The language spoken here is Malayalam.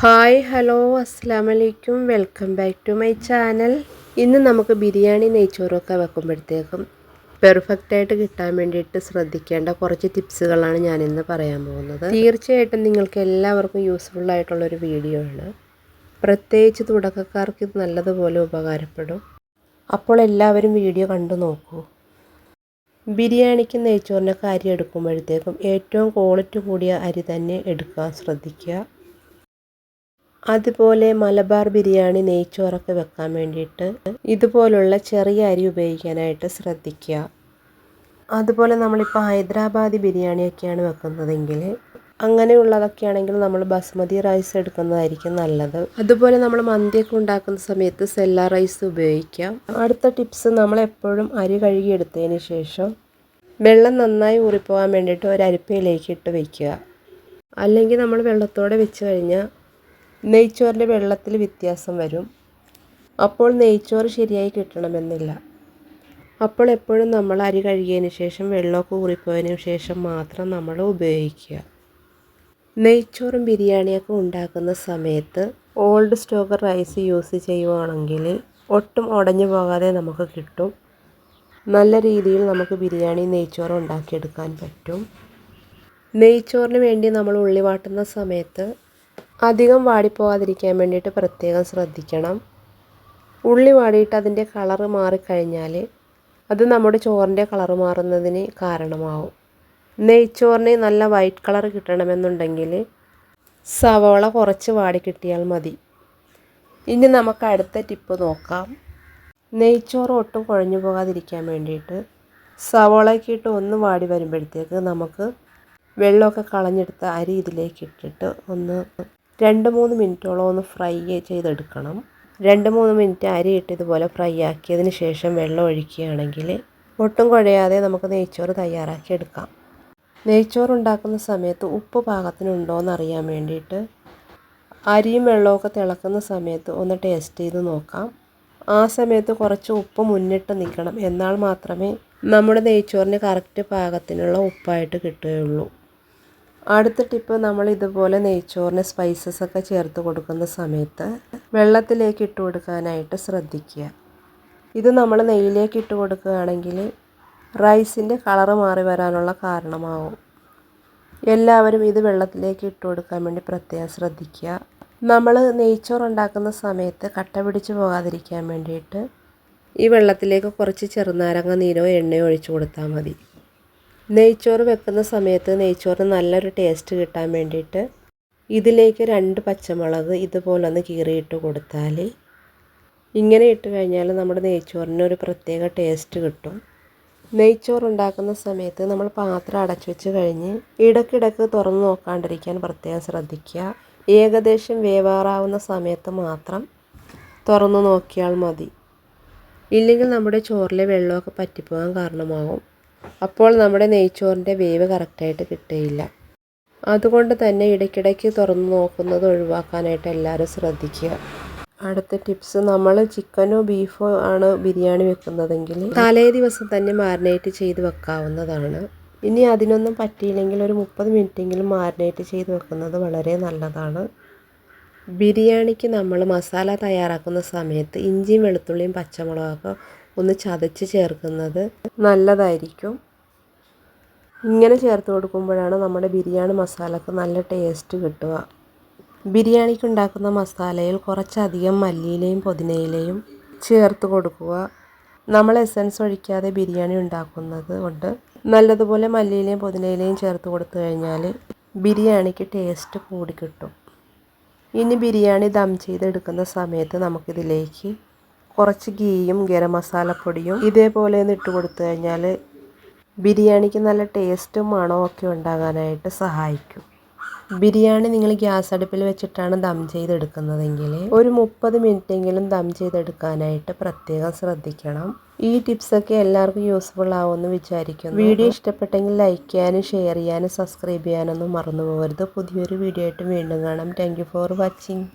ഹായ് ഹലോ അസ്സാം വലൈക്കും welcome back to my channel. ഇന്ന് നമുക്ക് ബിരിയാണി നെയ്ച്ചോറൊക്കെ വെക്കുമ്പോഴത്തേക്കും പെർഫെക്റ്റായിട്ട് കിട്ടാൻ വേണ്ടിയിട്ട് ശ്രദ്ധിക്കേണ്ട കുറച്ച് ടിപ്സുകളാണ് ഞാൻ ഇന്ന് പറയാൻ പോകുന്നത്. തീർച്ചയായിട്ടും നിങ്ങൾക്ക് എല്ലാവർക്കും യൂസ്ഫുൾ ആയിട്ടുള്ളൊരു വീഡിയോ ആണ്. പ്രത്യേകിച്ച് തുടക്കക്കാർക്ക് ഇത് നല്ലതുപോലെ ഉപകാരപ്പെടും. അപ്പോൾ എല്ലാവരും വീഡിയോ കണ്ടു നോക്കൂ. ബിരിയാണിക്ക് നെയ്ച്ചോറിനൊക്കെ അരി എടുക്കുമ്പോഴത്തേക്കും ഏറ്റവും ക്വാളിറ്റി കൂടിയ അരി തന്നെ എടുക്കാൻ ശ്രദ്ധിക്കുക. അതുപോലെ മലബാർ ബിരിയാണി നെയ്ച്ചോറൊക്കെ വെക്കാൻ വേണ്ടിയിട്ട് ഇതുപോലുള്ള ചെറിയ അരി ഉപയോഗിക്കാനായിട്ട് ശ്രദ്ധിക്കുക. അതുപോലെ നമ്മളിപ്പോൾ ഹൈദരാബാദി ബിരിയാണിയൊക്കെയാണ് വെക്കുന്നതെങ്കിൽ അങ്ങനെയുള്ളതൊക്കെയാണെങ്കിൽ നമ്മൾ ബസ്മതി റൈസ് എടുക്കുന്നതായിരിക്കും നല്ലത്. അതുപോലെ നമ്മൾ മന്തിയൊക്കെ ഉണ്ടാക്കുന്ന സമയത്ത് സെല്ല റൈസ് ഉപയോഗിക്കാം. അടുത്ത ടിപ്സ് നമ്മൾ എപ്പോഴും അരി കഴുകി എടുത്തതിന് ശേഷം വെള്ളം നന്നായി ഊറിപ്പോകാൻ വേണ്ടിയിട്ട് ഒരു അരിപ്പയിലേക്ക് ഇട്ട് വയ്ക്കുക അല്ലെങ്കിൽ നമ്മൾ വെള്ളത്തോടെ വെച്ച് കഴിഞ്ഞാൽ നെയ്ച്ചോറിന്റെ വെള്ളത്തിൽ വ്യത്യാസം വരും. അപ്പോൾ നെയ്ച്ചോറ് ശരിയായി കിട്ടണമെന്നില്ല. അപ്പോൾ എപ്പോഴും നമ്മൾ അരി കഴുകിയതിന് ശേഷം വെള്ളമൊക്കെ ഊറിപ്പോയതിനു ശേഷം മാത്രം നമ്മൾ ഉപയോഗിക്കുക. നെയ്ച്ചോറും ബിരിയാണിയൊക്കെ ഉണ്ടാക്കുന്ന സമയത്ത് ഓൾഡ് സ്റ്റോക്ക് റൈസ് യൂസ് ചെയ്യുവാണെങ്കിൽ ഒട്ടും ഉടഞ്ഞു പോകാതെ നമുക്ക് കിട്ടും. നല്ല രീതിയിൽ നമുക്ക് ബിരിയാണി നെയ്ച്ചോറ് ഉണ്ടാക്കിയെടുക്കാൻ പറ്റും. നെയ്ച്ചോറിന് വേണ്ടി നമ്മൾ ഉള്ളി വാട്ടുന്ന സമയത്ത് അധികം വാടിപ്പോകാതിരിക്കാൻ വേണ്ടിയിട്ട് പ്രത്യേകം ശ്രദ്ധിക്കണം. ഉള്ളി വാടിയിട്ട് അതിന്റെ കളറ് മാറിക്കഴിഞ്ഞാൽ അത് നമ്മുടെ ചോറിന്റെ കളറ് മാറുന്നതിന് കാരണമാവും. നെയ്ച്ചോറിന് നല്ല വൈറ്റ് കളർ കിട്ടണമെന്നുണ്ടെങ്കിൽ സവോള കുറച്ച് വാടി കിട്ടിയാൽ മതി. ഇനി നമുക്ക് അടുത്ത ടിപ്പ് നോക്കാം. നെയ്ച്ചോറ് ഒട്ടും കുഴഞ്ഞു പോകാതിരിക്കാൻ വേണ്ടിയിട്ട് സവോളക്കിട്ട് ഒന്ന് വാടി വരുമ്പോഴത്തേക്ക് നമുക്ക് വെള്ളമൊക്കെ കളഞ്ഞെടുത്ത അരി ഇതിലേക്ക് ഇട്ടിട്ട് ഒന്ന് രണ്ട് മൂന്ന് മിനിറ്റോളം ഒന്ന് ഫ്രൈ ചെയ്തെടുക്കണം. രണ്ട് മൂന്ന് മിനിറ്റ് അരി ഇട്ട് ഇതുപോലെ ഫ്രൈ ആക്കിയതിന് ശേഷം വെള്ളം ഒഴിക്കുകയാണെങ്കിൽ ഒട്ടും കുഴയാതെ നമുക്ക് നെയ്ച്ചോറ് തയ്യാറാക്കി എടുക്കാം. നെയ്ച്ചോറ് ഉണ്ടാക്കുന്ന സമയത്ത് ഉപ്പ് പാകത്തിനുണ്ടോ എന്ന് അറിയാൻ വേണ്ടിയിട്ട് അരിയും വെള്ളമൊക്കെ തിളക്കുന്ന സമയത്ത് ഒന്ന് ടേസ്റ്റ് ചെയ്ത് നോക്കാം. ആ സമയത്ത് കുറച്ച് ഉപ്പ് മുന്നിട്ട് നിൽക്കണം. എന്നാൽ മാത്രമേ നമ്മുടെ നെയ്ച്ചോറിന് കറക്റ്റ് പാകത്തിനുള്ള ഉപ്പായിട്ട് കിട്ടുകയുള്ളൂ. അടുത്ത ടിപ്പ് നമ്മൾ ഇതുപോലെ നെയ്ച്ചോറിന് സ്പൈസസ് ഒക്കെ ചേർത്ത് കൊടുക്കുന്ന സമയത്ത് വെള്ളത്തിലേക്ക് ഇട്ട് കൊടുക്കാനായിട്ട് ശ്രദ്ധിക്കുക. ഇത് നമ്മൾ നെയ്യിലേക്ക് ഇട്ട് കൊടുക്കുകയാണെങ്കിൽ റൈസിന്റെ കളറ് മാറി വരാനുള്ള കാരണമാവും. എല്ലാവരും ഇത് വെള്ളത്തിലേക്ക് ഇട്ട് കൊടുക്കാൻ വേണ്ടി പ്രത്യേകം ശ്രദ്ധിക്കുക. നമ്മൾ നെയ്ച്ചോറ് ഉണ്ടാക്കുന്ന സമയത്ത് കട്ട പിടിച്ച് പോകാതിരിക്കാൻ വേണ്ടിയിട്ട് ഈ വെള്ളത്തിലേക്ക് കുറച്ച് ചെറുനാരങ്ങ നീരോ എണ്ണയോ ഒഴിച്ചു കൊടുത്താൽ മതി. നെയ്ച്ചോറ് വെക്കുന്ന സമയത്ത് നെയ്ച്ചോറിന് നല്ലൊരു ടേസ്റ്റ് കിട്ടാൻ വേണ്ടിയിട്ട് ഇതിലേക്ക് രണ്ട് പച്ചമുളക് ഇതുപോലെ ഒന്ന് കീറിയിട്ട് കൊടുത്താൽ ഇങ്ങനെ ഇട്ട് കഴിഞ്ഞാൽ നമ്മുടെ നെയ്ച്ചോറിന് ഒരു പ്രത്യേക ടേസ്റ്റ് കിട്ടും. നെയ്ച്ചോറ് ഉണ്ടാക്കുന്ന സമയത്ത് നമ്മൾ പാത്രം അടച്ചു വെച്ച് കഴിഞ്ഞ് ഇടയ്ക്കിടയ്ക്ക് തുറന്ന് നോക്കാണ്ടിരിക്കാൻ പ്രത്യേകം ശ്രദ്ധിക്കുക. ഏകദേശം വേവാറാവുന്ന സമയത്ത് മാത്രം തുറന്നു നോക്കിയാൽ മതി. ഇല്ലെങ്കിൽ നമ്മുടെ ചോറിലെ വെള്ളമൊക്കെ പറ്റിപ്പോകാൻ കാരണമാകും അപ്പോൾ നമ്മുടെ നെയ്ച്ചോറിന്റെ വേവ് കറക്റ്റായിട്ട് കിട്ടുകയില്ല അതുകൊണ്ട് തന്നെ ഇടയ്ക്കിടയ്ക്ക് തുറന്ന് നോക്കുന്നത് ഒഴിവാക്കാനായിട്ട് എല്ലാവരും ശ്രദ്ധിക്കുക. അടുത്ത ടിപ്സ് നമ്മൾ ചിക്കനോ ബീഫോ ആണ് ബിരിയാണി വെക്കുന്നതെങ്കിൽ തലേ ദിവസം തന്നെ മാരിനേറ്റ് ചെയ്ത് വെക്കാവുന്നതാണ്. ഇനി അതിനൊന്നും പറ്റിയില്ലെങ്കിൽ ഒരു മുപ്പത് മിനിറ്റെങ്കിലും മാരിനേറ്റ് ചെയ്ത് വെക്കുന്നത് വളരെ നല്ലതാണ്. ബിരിയാണിക്ക് നമ്മൾ മസാല തയ്യാറാക്കുന്ന സമയത്ത് ഇഞ്ചിയും വെളുത്തുള്ളിയും പച്ചമുളകൊക്കെ ഒന്ന് ചതച്ച് ചേർക്കുന്നത് നല്ലതായിരിക്കും. ഇങ്ങനെ ചേർത്ത് കൊടുക്കുമ്പോഴാണ് നമ്മുടെ ബിരിയാണി മസാലക്ക് നല്ല ടേസ്റ്റ് കിട്ടുക. ബിരിയാണിക്ക് ഉണ്ടാക്കുന്ന മസാലയിൽ കുറച്ചധികം മല്ലിയിലയും പുതിനയിലയും ചേർത്ത് കൊടുക്കുക. നമ്മൾ എസൻസ് ഒഴിക്കാതെ ബിരിയാണി ഉണ്ടാക്കുന്നത് കൊണ്ട് നല്ലതുപോലെ മല്ലിയിലയും പുതിനയിലയും ചേർത്ത് കൊടുത്തു കഴിഞ്ഞാൽ ബിരിയാണിക്ക് ടേസ്റ്റ് കൂടി കിട്ടും. ഇനി ബിരിയാണി ദം ചെയ്തെടുക്കുന്ന സമയത്ത് നമുക്കിതിലേക്ക് കുറച്ച് ഗീയും ഗരം മസാലപ്പൊടിയും ഇതേപോലെ ഒന്ന് ഇട്ട് കൊടുത്തു കഴിഞ്ഞാൽ ബിരിയാണിക്ക് നല്ല ടേസ്റ്റും മണവും ഒക്കെ ഉണ്ടാകാനായിട്ട് സഹായിക്കും. ബിരിയാണി നിങ്ങൾ ഗ്യാസ് അടുപ്പിൽ വെച്ചിട്ടാണ് ദം ചെയ്തെടുക്കുന്നതെങ്കിൽ ഒരു മുപ്പത് മിനിറ്റെങ്കിലും ദം ചെയ്തെടുക്കാനായിട്ട് പ്രത്യേകം ശ്രദ്ധിക്കണം. ഈ ടിപ്സൊക്കെ എല്ലാവർക്കും യൂസ്ഫുൾ ആവുമെന്ന് വിചാരിക്കുന്നു. വീഡിയോ ഇഷ്ടപ്പെട്ടെങ്കിൽ ലൈക്ക് ചെയ്യാനും ഷെയർ ചെയ്യാനും സബ്സ്ക്രൈബ് ചെയ്യാനൊന്നും മറന്നു പോകരുത്. പുതിയൊരു വീഡിയോ ആയിട്ട് വീണ്ടും കാണാം. Thank for watching